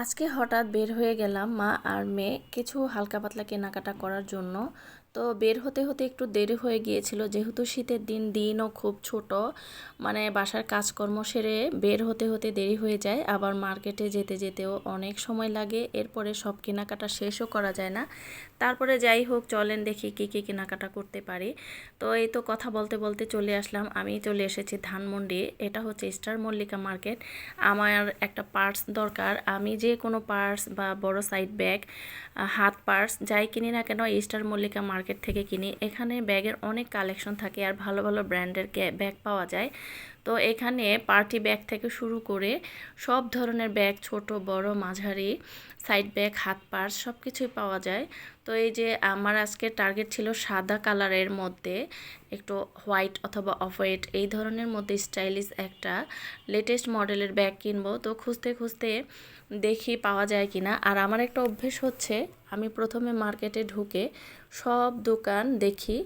আজকে হঠাৎ বের হয়ে গেলাম মা আর মেয়ে কিছু হালকা পাতলা কেনাকাটা করার জন্য। তো বের হতে হতে একটু দেরি হয়ে গিয়েছিল। যেহেতু শীতের দিন, দিনও খুব ছোট মানে বাসার কাজকর্ম সেরে বের হতে হতে দেরি হয়ে যায়। আবার মার্কেটে যেতে যেতেও অনেক সময় লাগে, এরপরে সব কেনাকাটা শেষও করা যায় না। তারপরে যাই হোক, চলেন দেখি কী কী কেনাকাটা করতে পারি। তো এই তো কথা বলতে বলতে চলে আসলাম। আমি চলে এসেছি ধানমন্ডি। এটা হচ্ছে স্টার মল্লিকা মার্কেট। আমার একটা পার্স দরকার। আমি যে কোনো পার্স বা বড় সাইড ব্যাগ, হাত পার্স, যাই কিনি না কেন স্টার মল্লিকা মার্কেট থেকে কিনি। এখানে ব্যাগের অনেক কালেকশন থাকে আর ভালো ভালো ব্র্যান্ডের ব্যাগ পাওয়া যায়। তো এখানে পার্টি ব্যাগ থেকে শুরু করে সব ধরনের ব্যাগ ছোট, বড়, মাঝারি সাইড ব্যাগ হাত পার্স সব কিছুই পাওয়া যায়। তো এই যে আমার আজকে টার্গেট ছিল সাদা কালারের মধ্যে একটু হোয়াইট অথবা অফ হোয়াইট এই ধরনের মধ্যে স্টাইলিশ একটা লেটেস্ট মডেলের ব্যাগ কিনবো। তো খুঁজতে খুঁজতে দেখি পাওয়া যায় কিনা। আর আমার একটা অভ্যেস হচ্ছে, আমি প্রথমে মার্কেটে ঢুকে সব দোকান দেখি,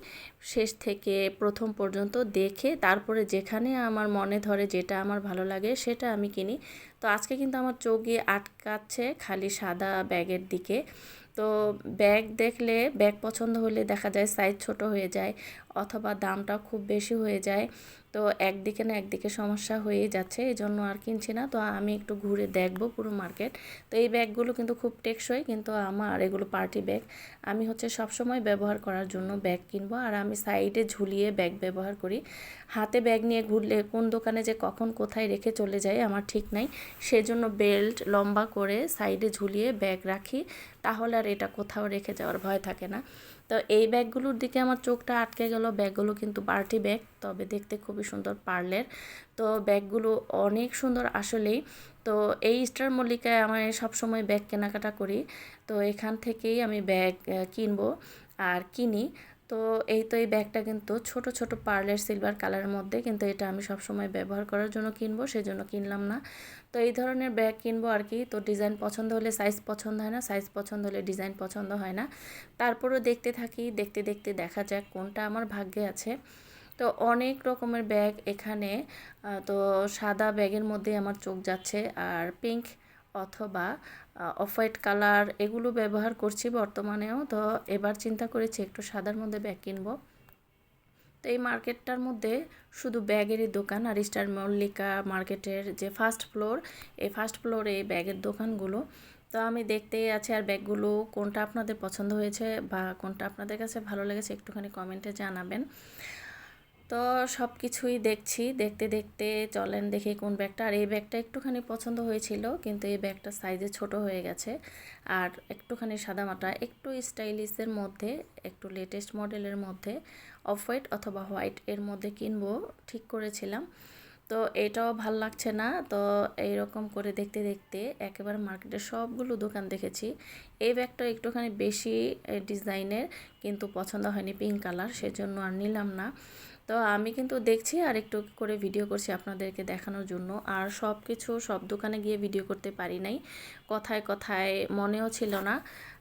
শেষ থেকে প্রথম পর্যন্ত দেখে, তারপরে যেখানে আমার মনে ধরে যেটা আমার ভালো লাগে সেটা আমি কিনি। তো আজকে কিন্তু আমার চোখ গিয়ে আটকাচ্ছে খালি সাদা ব্যাগের দিকে। তো ব্যাগ দেখলে, ব্যাগ পছন্দ হলে দেখা যায় সাইজ ছোট হয়ে যায়। অথবা দামটা খুব বেশি হয়ে যায়। তো একদিকে না একদিকে সমস্যা হয়েই যাচ্ছে এই জন্য আর কিনছি না। তো আমি একটু ঘুরে দেখব পুরো মার্কেট। তো এই ব্যাগগুলো কিন্তু খুব টেকসই, কিন্তু আমার এগুলো পার্টি ব্যাগ। আমি হচ্ছে সবসময় ব্যবহার করার জন্য ব্যাগ কিনবো, আর আমি সাইডে ঝুলিয়ে ব্যাগ ব্যবহার করি। হাতে ব্যাগ নিয়ে ঘুরলে কোন দোকানে যে কখন কোথায় রেখে চলে যায় আমার ঠিক নাই। সেজন্য বেল্ট লম্বা করে সাইডে ঝুলিয়ে ব্যাগ রাখি, তাহলে আর এটা কোথাও রেখে যাওয়ার ভয় থাকে না। তো এই ব্যাগগুলোর দিকে আমার চোখটা আটকে গেল, ব্যাগগুলো কিন্তু পার্টি ব্যাগ, তবে দেখতে খুবই সুন্দর পার্লের। তো ব্যাগগুলো অনেক সুন্দর আসলেই। তো এই স্টার মল্লিকায় আমি সবসময় ব্যাগ কেনাকাটা করি। তো এখান থেকেই আমি ব্যাগ কিনবো আর কিনি। তো এই তো এই ব্যাগটা কিন্তু ছোট ছোট পার্লের সিলভার কালারের মধ্যে কিন্তু এটা আমি সবসময় ব্যবহার করার জন্য কিনবো, সেজন্য কিনলাম না। তো এই ধরনের ব্যাগ কিনবো আর কি, তো ডিজাইন পছন্দ হলে সাইজ পছন্দ হয় না সাইজ পছন্দ হলে ডিজাইন পছন্দ হয় না। তারপরও দেখতে থাকি, দেখতে দেখতে দেখা যাক কোনটা আমার ভাগ্যে আছে। তো অনেক রকমের ব্যাগ এখানে তো সাদা ব্যাগের মধ্যে আমার চোখ যাচ্ছে, আর পিঙ্ক অথবা অফ হোয়াইট কালার এগুলো ব্যবহার করছি বর্তমানেও। তো এবার চিন্তা করেছি একটু সাদার মধ্যে ব্যাগ কিনবো। তো এই মার্কেটটার মধ্যে শুধু ব্যাগেরই দোকান আর স্টার মল্লিকা মার্কেটের যে ফার্স্ট ফ্লোর, এই ফার্স্ট ফ্লোরে এই ব্যাগের দোকানগুলো। তো আমি দেখতেই আছি আর ব্যাগগুলো কোনটা আপনাদের পছন্দ হয়েছে বা কোনটা আপনাদের কাছে ভালো লেগেছে, একটুখানি কমেন্টে জানাবেন। তো সব কিছুই দেখছি। দেখতে দেখতে চলেন দেখি কোন ব্যাগটা। আর এই ব্যাগটা একটুখানি পছন্দ হয়েছিল, কিন্তু এই ব্যাগটা সাইজে ছোট হয়ে গেছে। আর একটুখানি সাদামাটা একটু স্টাইলিশের মধ্যে, একটু লেটেস্ট মডেলের মধ্যে, অফ হোয়াইট অথবা হোয়াইট এর মধ্যে কিনবো, ঠিক করেছিলাম। তো এটাও ভালো লাগছে না। তো এইরকম করে দেখতে দেখতে একেবারে মার্কেটের সবগুলো দোকান দেখেছি। এই ব্যাগটা একটুখানি বেশি ডিজাইনের কিন্তু পছন্দ হয়নি, পিঙ্ক কালার, সেজন্য আর নিলাম না। তো আমি কিন্তু দেখছি আর একটু করে ভিডিও করছি আপনাদেরকে দেখানোর জন্য। আর সব কিছু সব দোকানে গিয়ে ভিডিও করতে পারি নাই। কথায় কথায় মনেও ছিল না।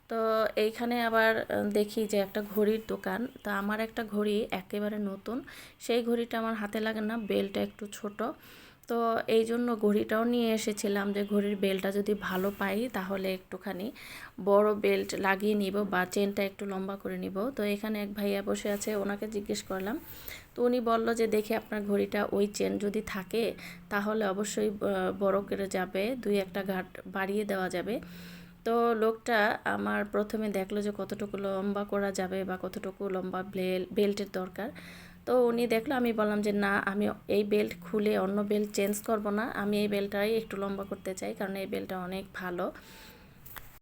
তো এইখানে আবার দেখি যে একটা ঘড়ির দোকান। তো আমার একটা ঘড়ি একেবারে নতুন। সেই ঘড়িটা আমার হাতে লাগে না, বেলটা একটু ছোট। তো এই জন্য ঘড়িটাও নিয়ে এসেছিলাম যে ঘড়ির বেলটা যদি ভালো পাই তাহলে একটুখানি বড় বেল্ট লাগিয়ে নিব বা চেনটা একটু লম্বা করে নিব। তো এখানে এক ভাইয়া বসে আছে, ওনাকে জিজ্ঞেস করলাম। তো উনি বলল যে দেখে আপনার ঘড়িটা ওই চেন যদি থাকে তাহলে অবশ্যই বড় করে যাবে, দুই একটা ঘাট বাড়িয়ে দেওয়া যাবে। তো লোকটা আমার প্রথমে দেখল যে কতটুকু লম্বা করা যাবে বা কতটুকু লম্বা বেল্টের দরকার। তো উনি দেখল, আমি বললাম যে, না, আমি এই বেল্ট খুলে অন্য বেল্ট চেঞ্জ করব না। আমি এই বেল্টটাই একটু লম্বা করতে চাই, কারণ এই বেল্টটা অনেক ভালো।